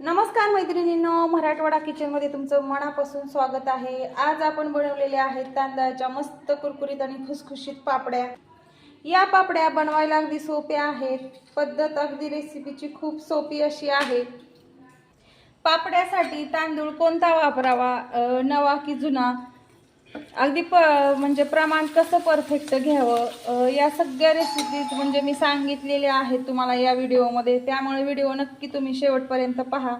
नमस्कार मैत्रिणींनो मराठवाडा किचनमध्ये तुमचं मनापासून स्वागत आहे. आज आपण बनवलेले आहेत तांदळाच्या मस्त कुरकुरीत आणि खुसखुशीत पापड्या. या पापड्या बनवायला अगदी सोप्या आहेत. पद्धत अगदी रेसिपीची खूप सोपी अशी आहे. पापड्यासाठी तांदूळ कोणता वापरावा? नवा की जुना? अगदी प म्हणजे प्रमाण कसं परफेक्ट घ्यावं? या सगळ्या रेसिपीज म्हणजे मी सांगितलेल्या आहेत तुम्हाला या व्हिडिओमध्ये त्यामुळे व्हिडिओ नक्की तुम्ही शेवटपर्यंत पहा.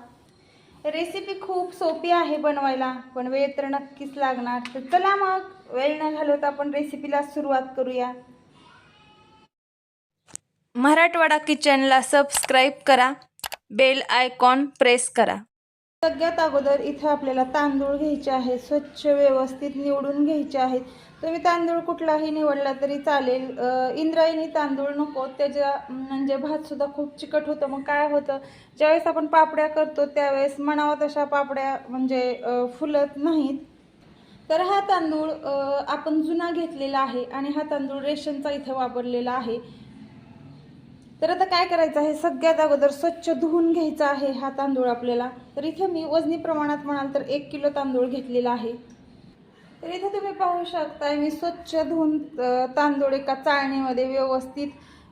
रेसिपी खूप सोपी आहे बनवायला पण वेळ तर नक्कीच लागणार. तर चला मग वेळ न घालवता आपण रेसिपीला सुरुवात करूया. मराठवाडा किचनला सबस्क्राईब करा. बेल आयकॉन प्रेस करा. सगळ्यात अगोदर इथे आपल्याला तांदूळ घ्यायचे आहेत स्वच्छ व्यवस्थित निवडून घ्यायचे आहेत. तुम्ही तांदूळ कुठलाही निवडला तरी चालेल. इंद्रायणी तांदूळ नको त्याच्या म्हणजे भातसुद्धा खूप चिकट होतं. मग काय होतं? ज्यावेळेस आपण पापड्या करतो त्यावेळेस म्हणावं तशा पापड्या म्हणजे फुलत नाहीत. तर हा तांदूळ आपण जुना घेतलेला आहे आणि हा तांदूळ रेशनचा इथं वापरलेला आहे. तर आता काय करायचं आहे? सगळ्यात अगोदर स्वच्छ धुवून घ्यायचा आहे हा तांदूळ आपल्याला. तर इथे मी वजनी प्रमाणात म्हणाल तर एक किलो तांदूळ घेतलेला आहे. तर इथे तुम्ही पाहू शकताय मी स्वच्छ धुवून तांदूळ एका चाळणीमध्ये व्यवस्थित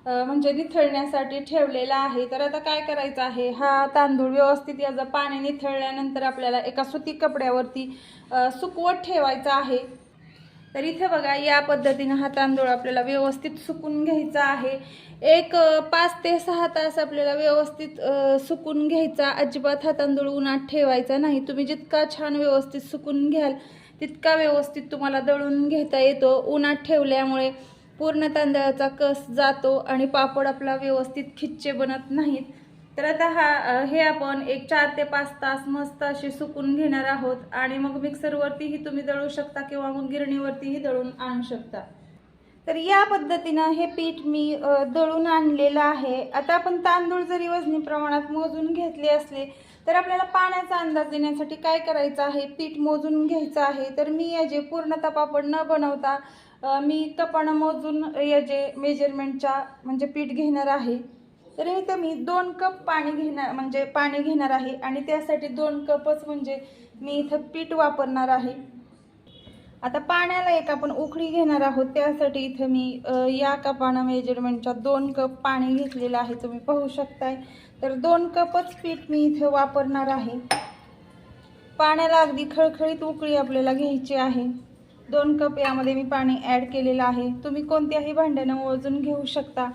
म्हणजे निथळण्यासाठी ठेवलेला आहे. तर आता काय करायचं आहे? हा तांदूळ व्यवस्थित याचं पाणी निथळल्यानंतर आपल्याला एका सुती कपड्यावरती सुकवत ठेवायचा आहे. तर इथे बघा या पद्धतीनं हा तांदूळ आपल्याला व्यवस्थित सुकून घ्यायचा आहे. एक पाच ते सहा तास आपल्याला व्यवस्थित सुकून घ्यायचा. अजिबात हा तांदूळ उन्हात ठेवायचा नाही. तुम्ही जितका छान व्यवस्थित सुकून घ्याल तितका व्यवस्थित तुम्हाला दळून घेता येतो. उन्हात ठेवल्यामुळे पूर्ण तांदळाचा कस जातो आणि पापड आपला व्यवस्थित खिच्चे बनत नाहीत. तर आता हा हे आपण एक चार ते पाच तास मस्त असे सुकून घेणार आहोत आणि मग मिक्सरवरतीही तुम्ही दळू शकता किंवा मग गिरणीवरतीही दळून आणू शकता. तर या पद्धतीनं हे पीठ मी दळून आणलेलं आहे. आता आपण तांदूळ जरी वजनी प्रमाणात मोजून घेतले असले तर आपल्याला पाण्याचा अंदाज देण्यासाठी काय करायचं आहे? पीठ मोजून घ्यायचं आहे. तर मी याचे पूर्ण पापड न बनवता मी कपाणं मोजून याचे मेजरमेंटच्या म्हणजे पीठ घेणार आहे तर इथं मी दोन कप पाणी घेणार म्हणजे पाणी घेणार आहे आणि त्यासाठी दोन कपच म्हणजे मी इथं पीठ वापरणार आहे. आता पाण्याला एक आपण उकळी घेणार आहोत त्यासाठी इथं मी या कपानं मेजरमेंटच्या दोन कप पाणी घेतलेलं आहे तुम्ही पाहू शकताय. तर दोन कपच पीठ मी इथे वापरणार आहे. पाण्याला अगदी खळखळीत उकळी आपल्याला घ्यायची आहे. दोन कप यामध्ये मी पाणी ॲड केलेलं आहे. तुम्ही कोणत्याही भांड्यानं वजून घेऊ शकता.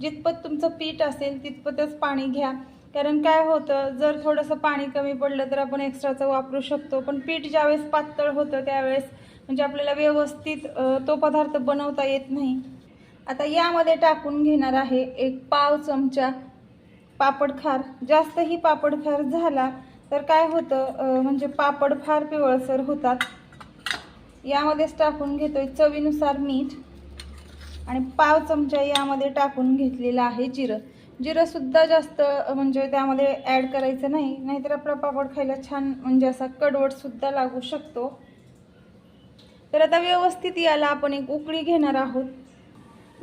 जितपत तुमचं पीठ असेल तितपतच पाणी घ्या. कारण काय होतं जर थोडंसं पाणी कमी पडलं तर आपण एक्स्ट्राचं वापरू शकतो. पण पीठ ज्यावेळेस पातळ होतं त्यावेळेस म्हणजे आपल्याला व्यवस्थित तो पदार्थ बनवता येत नाही. आता यामध्ये टाकून घेणार आहे एक पाव चमचा पापड खार. जास्तही पापड खार झाला तर काय होतं म्हणजे पापड फार पिवळसर होतात. यामध्येच टाकून घेतोय चवीनुसार मीठ. आणि पाव चमचा यामध्ये टाकून घेतलेलं आहे जिरं. जिरंसुद्धा जास्त म्हणजे त्यामध्ये ॲड करायचं नाही नाहीतर आपला पापड खायला छान म्हणजे असा कडवटसुद्धा लागू शकतो. तर आता व्यवस्थित याला आपण एक उकळी घेणार आहोत.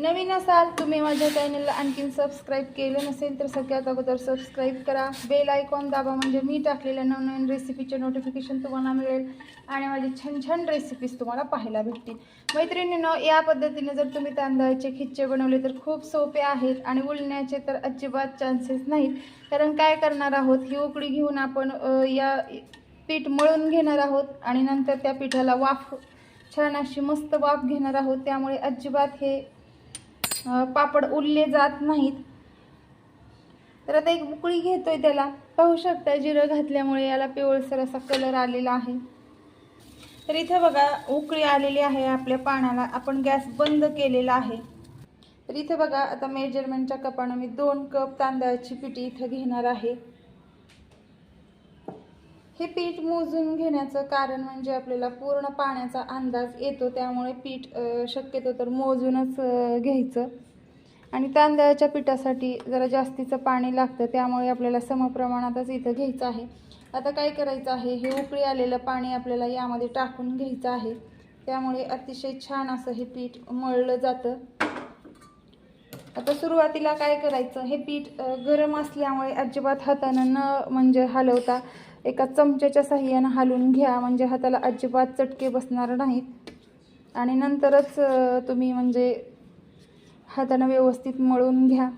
नवीन असाल तुम्ही माझ्या चॅनलला आणखीन सबस्क्राईब केलं नसेल तर सगळ्यात अगोदर सबस्क्राईब करा. बेल आयकॉन दाबा म्हणजे मी टाकलेल्या नवनवीन रेसिपीचे नोटिफिकेशन तुम्हाला मिळेल आणि माझी छान छान रेसिपीज तुम्हाला पाहायला भेटतील. मैत्रिणीनं या पद्धतीने जर तुम्ही तांदळाचे खिच्चे बनवले तर खूप सोपे आहेत आणि उलण्याचे तर अजिबात चान्सेस नाहीत. कारण काय करणार आहोत? ही उकडी घेऊन आपण या पीठ मळून घेणार आहोत आणि नंतर त्या पिठाला वाफ छान अशी मस्त वाफ घेणार आहोत. त्यामुळे अजिबात हे पापड उरले जात नाहीत. तर आता एक उकळी घेतोय त्याला. पाहू शकता जिरं घातल्यामुळे याला पिवळसर असा कलर आलेला आहे. तर इथे बघा उकळी आलेली आहे आपल्या पाण्याला आपण गॅस बंद केलेला आहे. तर इथे बघा आता मेजरमेंटच्या कपानं मी दोन कप तांदळाची पिठी इथं घेणार आहे. हे पीठ मोजून घेण्याचं कारण म्हणजे आपल्याला पूर्ण पाण्याचा अंदाज येतो त्यामुळे पीठ शक्यतो तर मोजूनच घ्यायचं. आणि तांदळाच्या पिठासाठी जरा जास्तीचं पाणी लागतं त्यामुळे आपल्याला समप्रमाणातच इथं घ्यायचं आहे. आता काय करायचं आहे हे उकळी आलेलं पाणी आपल्याला यामध्ये टाकून घ्यायचं आहे. त्यामुळे अतिशय छान असं हे पीठ मळलं जातं. आता सुरुवातीला काय करायचं हे पीठ गरम असल्यामुळे अजिबात हातानं न म्हणजे हलवता एका चमच्याच्या साह्यानं हालून घ्या म्हणजे हाताला अजिबात चटके बसणार नाहीत. आणि नंतरच तुम्ही म्हणजे हातानं व्यवस्थित मळून घ्या.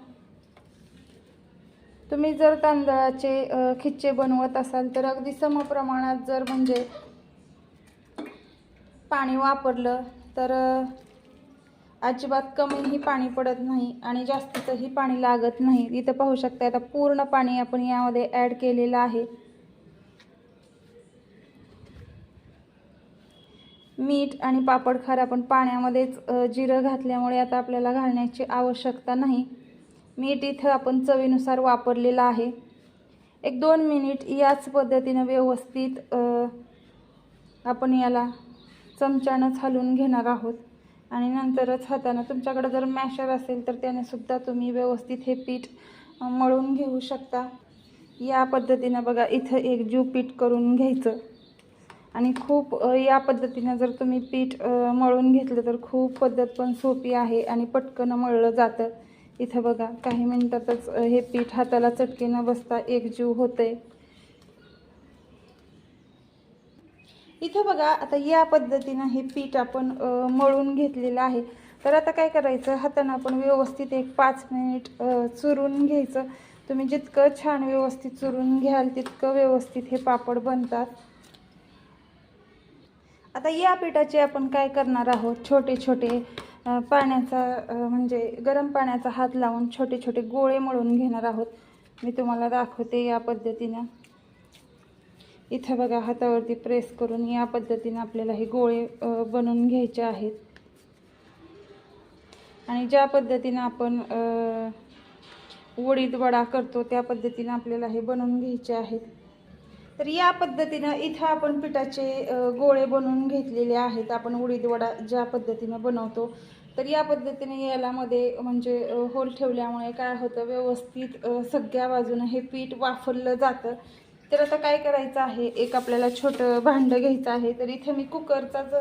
तुम्ही जर तांदळाचे खिच्चे बनवत असाल तर अगदी समप्रमाणात जर म्हणजे पाणी वापरलं तर अजिबात कमीही पाणी पडत नाही आणि जास्तीचंही पाणी लागत नाही. इथं पाहू शकता आता पूर्ण पाणी आपण यामध्ये ॲड केलेलं आहे. मीठ आणि पापड खार आपण पाण्यामध्येच जिरं घातल्यामुळे आता आपल्याला घालण्याची आवश्यकता नाही. मीठ इथं आपण चवीनुसार वापरलेलं आहे. एक दोन मिनिट याच पद्धतीनं व्यवस्थित आपण याला चमच्यानंच हलवून घेणार आहोत. आणि नंतरच हातानं तुमच्याकडे जर मॅशर असेल तर त्याने सुद्धा तुम्ही व्यवस्थित हे पीठ मळून घेऊ शकता. या पद्धतीनं बघा इथं एक जीव पीठ करून घ्यायचं. आणि खूप या पद्धतीनं जर तुम्ही पीठ मळून घेतलं तर खूप पद्धत पण सोपी आहे आणि पटकन मळलं जातं. इथं बघा काही मिनटातच हे पीठ हाताला चटके न बसता एकजीव होतंय. इथं बघा आता या पद्धतीनं हे पीठ आपण मळून घेतलेलं आहे. तर आता काय करायचं? हातानं आपण व्यवस्थित एक पाच मिनिट चुरून घ्यायचं. तुम्ही जितकं छान व्यवस्थित चुरून घ्याल तितकं व्यवस्थित हे पापड बनतात. आता या पिठाचे आपण काय करणार आहोत? छोटे छोटे पाण्याचा म्हणजे गरम पाण्याचा हात लावून छोटे छोटे गोळे मळून घेणार आहोत. मी तुम्हाला दाखवते या पद्धतीनं. इथं बघा हातावरती प्रेस करून या पद्धतीनं आपल्याला हे गोळे बनवून घ्यायचे आहेत. आणि ज्या पद्धतीनं आपण वडीत उडीद वडा करतो त्या पद्धतीनं आपल्याला हे बनवून घ्यायचे आहेत. तर या पद्धतीनं इथं आपण पिठाचे गोळे बनवून घेतलेले आहेत. आपण उडीद वडा ज्या पद्धतीनं बनवतो तर या पद्धतीने यालामध्ये म्हणजे होल ठेवल्यामुळे काय होतं व्यवस्थित सगळ्या बाजूनं हे पीठ वाफरलं जातं. तर आता काय करायचं आहे एक आपल्याला छोटं भांडं घ्यायचं आहे. तर इथे मी कुकरचाच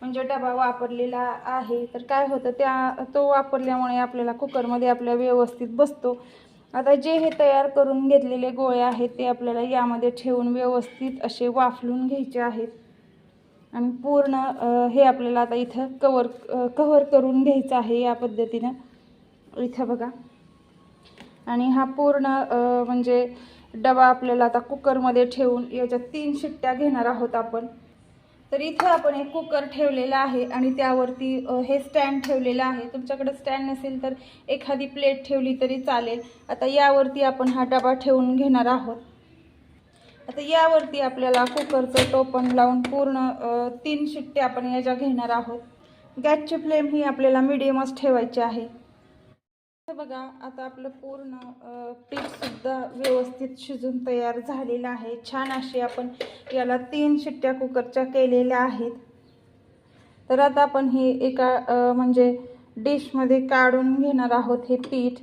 म्हणजे डबा वापरलेला आहे. तर काय होतं त्या तो वापरल्यामुळे आपल्याला कुकरमध्ये आपल्या व्यवस्थित बसतो. आता जे हे तयार करून घेतलेले गोळे आहेत ते आपल्याला यामध्ये ठेवून व्यवस्थित असे वाफलून घ्यायचे आहेत. आणि पूर्ण हे आपल्याला आता इथं कवर कव्हर करून घ्यायचं आहे या पद्धतीनं. इथं बघा. आणि हा पूर्ण म्हणजे डबा आपल्याला आता कुकरमध्ये ठेवून याच्यात तीन शिट्ट्या घेणार आहोत आपण. तर इथं आपण एक कुकर ठेवलेला आहे आणि त्यावरती हे स्टँड ठेवलेलं आहे. तुमच्याकडे स्टँड नसेल तर एखादी प्लेट ठेवली तरी चालेल. आता यावरती आपण हा डबा ठेवून घेणार आहोत. आता यावरती आपल्याला कुकरचं टोपण लावून पूर्ण तीन शिट्ट्या आपण याच्या घेणार आहोत. गॅसची फ्लेम ही आपल्याला मिडियमच ठेवायची आहे. बघा आता आपलं पूर्ण पीठसुद्धा व्यवस्थित शिजून तयार झालेलं आहे. छान अशी आपण याला तीन शिट्ट्या कुकरच्या केलेल्या आहेत. तर आता आपण हे एका म्हणजे डिशमध्ये काढून घेणार आहोत हे पीठ.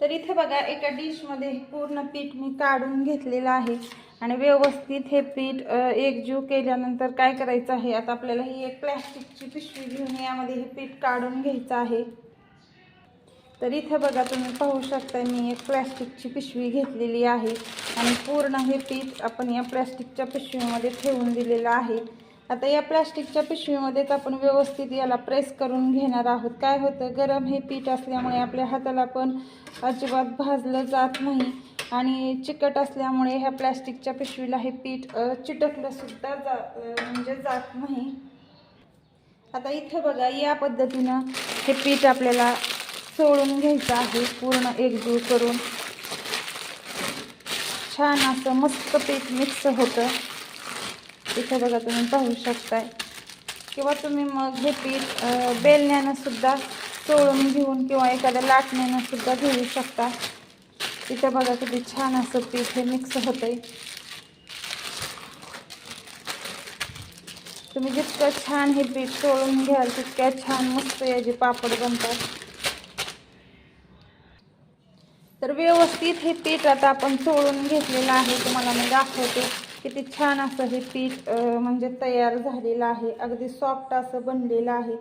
तर इथे बघा एका डिशमध्ये पूर्ण पीठ मी काढून घेतलेलं आहे. आणि व्यवस्थित हे पीठ एकजू एकजीव केल्यानंतर काय करायचं आहे? आता आपल्याला ही एक प्लॅस्टिकची पिशवी घेऊन यामध्ये हे पीठ काढून घ्यायचं आहे. तर इथे बघा तुम्ही पाहू शकता मी एक प्लॅस्टिकची पिशवी घेतलेली आहे. आणि पूर्ण हे पीठ आपण या प्लॅस्टिकच्या पिशवीमध्ये ठेवून दिलेलं आहे. आता या प्लॅस्टिकच्या पिशवीमध्येच आपण व्यवस्थित याला प्रेस करून घेणार आहोत. काय होतं? गरम हे पीठ असल्यामुळे आपल्या हाताला पण अजिबात भाजलं जात नाही. आणि चिकट असल्यामुळे ह्या प्लॅस्टिकच्या पिशवीला हे पीठ चिटकलंसुद्धा जा म्हणजे जात नाही. आता इथं बघा या पद्धतीनं हे पीठ आपल्याला चोळून घ्यायचं आहे पूर्ण एकजीव करून. छान असं मस्त पीठ मिक्स होतं. इथं बघा तुम्ही पाहू शकताय. किंवा तुम्ही मग हे पीठ बेलण्यानंसुद्धा बेलण्यानं सुद्धा चोळून घेऊन किंवा एखाद्या लाटण्यानं सुद्धा घेऊ शकता. इथं बघा किती छान असं पीठ हे मिक्स होतंय. तुम्ही जितकं छान हे पीठ चोळून घ्याल तितक्या छान मस्त याचे पापड बनतात. तर व्यवस्थित हे पीठ आता आपण चोळून घेतलेलं आहे. तुम्हाला मी दाखवते किती छान असं हे पीठ म्हणजे तयार झालेलं आहे. अगदी सॉफ्ट असं बनलेलं आहे.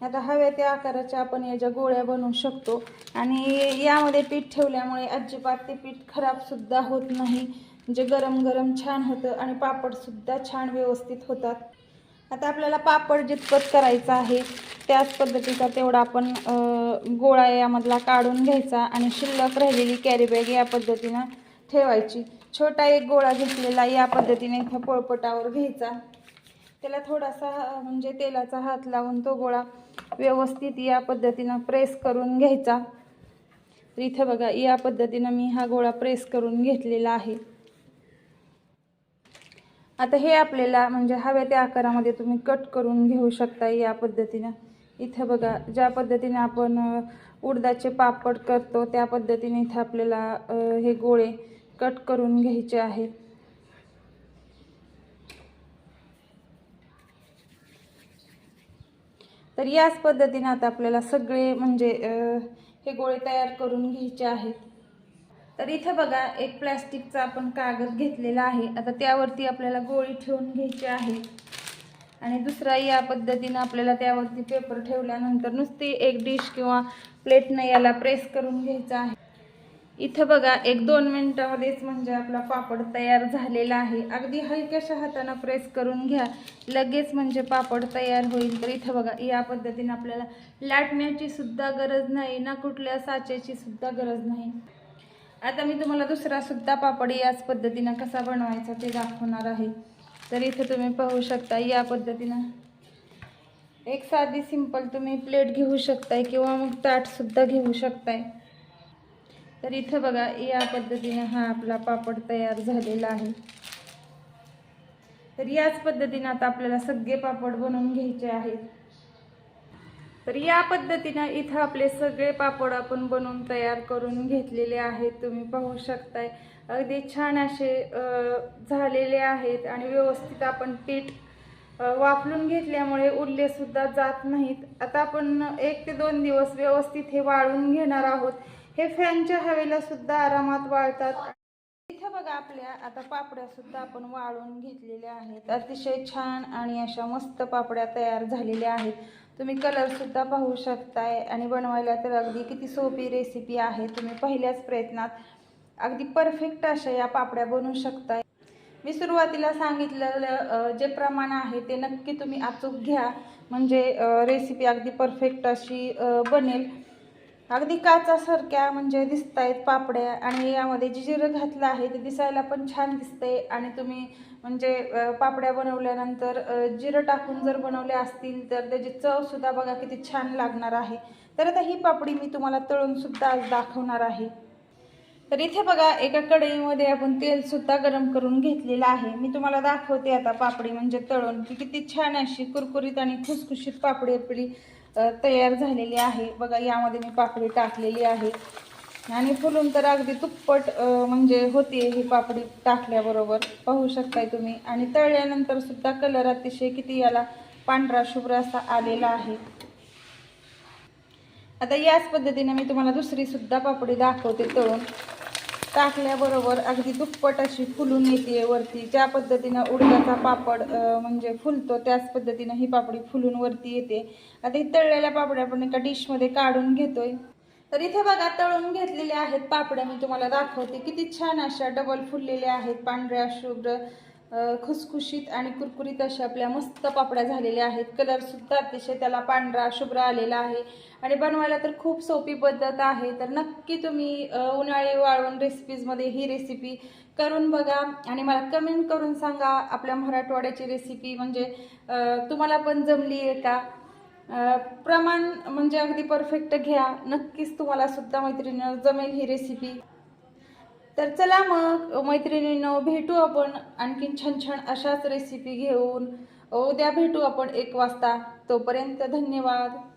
आता हव्या त्या आकाराच्या आपण याच्या गोळ्या बनवू शकतो. आणि यामध्ये पीठ ठेवल्यामुळे अजिबात ते पीठ खराबसुद्धा होत नाही. म्हणजे गरम गरम छान होतं आणि पापडसुद्धा छान व्यवस्थित होतात. आता आपल्याला पापड जितपत करायचं आहे त्याच पद्धतीचा तेवढा आपण गोळा यामधला काढून घ्यायचा आणि शिल्लक राहिलेली कॅरीबॅग या पद्धतीनं ठेवायची. छोटा एक गोळा घेतलेला या पद्धतीने इथं पोळपटावर घ्यायचा. त्याला थोडासा म्हणजे तेलाचा हात लावून तो गोळा व्यवस्थित या पद्धतीनं प्रेस करून घ्यायचा. तर इथं बघा या पद्धतीनं मी हा गोळा प्रेस करून घेतलेला आहे. आता हे आपल्याला म्हणजे हव्या त्या आकारामध्ये तुम्ही कट करून घेऊ शकता या पद्धतीनं. इथं बघा ज्या पद्धतीने आपण उडदाचे पापड करतो त्या पद्धतीने इथं आपल्याला हे गोळे कट करून घ्यायचे आहेत तर याच पद्धतीने आता आपल्याला सगळे म्हणजे हे गोळे तयार करून घ्यायचे आहेत. तर इथं बघा एक प्लॅस्टिकचा आपण कागद घेतलेला आहे. आता त्यावरती आपल्याला गोळी ठेवून घ्यायची आहे आणि दुसरा या पद्धतीनं आपल्याला त्यावरती पेपर ठेवल्यानंतर नुसती एक डिश किंवा प्लेटनं याला प्रेस करून घ्यायचं आहे. इथं बघा एक दोन मिनटामध्येच म्हणजे आपला पापड तयार झालेला आहे. अगदी हलक्याशा हातानं प्रेस करून घ्या. लगेच म्हणजे पापड तयार होईल. तर इथं बघा या पद्धतीनं आपल्याला लाटण्याची सुद्धा गरज नाही ना कुठल्या साच्याची सुद्धा गरज नाही. आता मी तुम्हाला दुसरा सुद्धा पापड याच पद्धतीनं कसा बनवायचा ते दाखवणार आहे. तर इथं तुम्ही पाहू शकता या पद्धतीनं. एक साधी सिंपल तुम्ही प्लेट घेऊ शकताय किंवा मग ताटसुद्धा घेऊ शकताय. तर इथं बघा या पद्धतीने हा आपला पापड तयार झालेला आहे. तर याच पद्धतीने आता आपल्याला सगळे पापड बनवून घ्यायचे आहेत. तर या पद्धतीनं इथं आपले सगळे पापड आपण बनवून तयार करून घेतलेले आहेत. तुम्ही पाहू शकताय अगदी छान असे झालेले आहेत आणि व्यवस्थित आपण पीठ वाफलून घेतल्यामुळे उरलेसुद्धा जात नाहीत. आता आपण एक ते दोन दिवस व्यवस्थित हे वाळून घेणार आहोत. हे फॅनच्या हवेला सुद्धा आरामात वाळतात. इथं बघा आपल्या आता पापड्या सुद्धा आपण वाळून घेतलेल्या आहेत. अतिशय छान आणि अशा मस्त पापड्या तयार झालेल्या आहेत. तुम्ही कलर सुद्धा पाहू शकताय आणि बनवायला तर अगदी किती सोपी रेसिपी आहे. तुम्ही पहिल्याच प्रयत्नात अगदी परफेक्ट अशा या पापड्या बनवू शकताय. मी सुरुवातीला सांगितलेलं जे प्रमाण आहे ते नक्की तुम्ही अचूक घ्या. म्हणजे रेसिपी अगदी परफेक्ट अशी बनेल. अगदी काचासारख्या म्हणजे दिसत आहेत पापड्या आणि यामध्ये जे जिरं घातलं आहे ते दिसायला पण छान दिसतंय. आणि तुम्ही म्हणजे पापड्या बनवल्यानंतर जिरं टाकून जर बनवले असतील तर त्याची चवसुद्धा बघा किती छान लागणार आहे. तर आता ही पापडी मी तुम्हाला तळूनसुद्धा आज दाखवणार आहे. तर इथे बघा एका कढईमध्ये आपण तेलसुद्धा गरम करून घेतलेलं आहे. मी तुम्हाला दाखवते आता पापडी म्हणजे तळून की किती छान अशी कुरकुरीत आणि खुसखुशीत पापडी आपली तयार झालेली आहे. बघा यामध्ये मी पापडी टाकलेली आहे. आणि फुलून तर अगदी तुप्पट म्हणजे होते ही पापडी टाकल्याबरोबर. पाहू शकताय तुम्ही. आणि तळल्यानंतर सुद्धा कलर अतिशय किती याला पांढरा शुभ्र असा आलेला आहे. आता याच पद्धतीने मी तुम्हाला दुसरी सुद्धा पापडी दाखवते तळून. टाकल्याबरोबर अगदी दुप्पट अशी फुलून येते वरती. ज्या पद्धतीनं उडदाचा पापड म्हणजे फुलतो त्याच पद्धतीनं ही पापडी फुलून वरती येते. आता ही तळलेल्या पापड्या आपण एका डिशमध्ये काढून घेतोय. तर इथे बघा तळून घेतलेल्या आहेत पापड्या. मी तुम्हाला दाखवते. किती छान अशा डबल फुललेल्या आहेत पांढऱ्या शुभ्र खुसखुशीत आणि कुरकुरीत अशा आपल्या मस्त पापड्या झालेल्या आहेत. कलरसुद्धा अतिशय त्याला पांढरा शुभ्र आलेला आहे. आणि बनवायला तर खूप सोपी पद्धत आहे. तर नक्की तुम्ही उन्हाळी वाळवण रेसिपीजमध्ये ही रेसिपी करून बघा. आणि मला कमेंट करून सांगा आपल्या मराठवाड्याची रेसिपी म्हणजे तुम्हाला पण जमली आहे का? प्रमाण म्हणजे अगदी परफेक्ट घ्या. नक्कीच तुम्हाला सुद्धा मैत्रिणीनं जमेल ही रेसिपी तर चला मग मैत्रिणींनो भेटू आपण आणखीन छान छान अशाच रेसिपी घेऊन. उद्या भेटू आपण एक वाजता. तोपर्यंत धन्यवाद.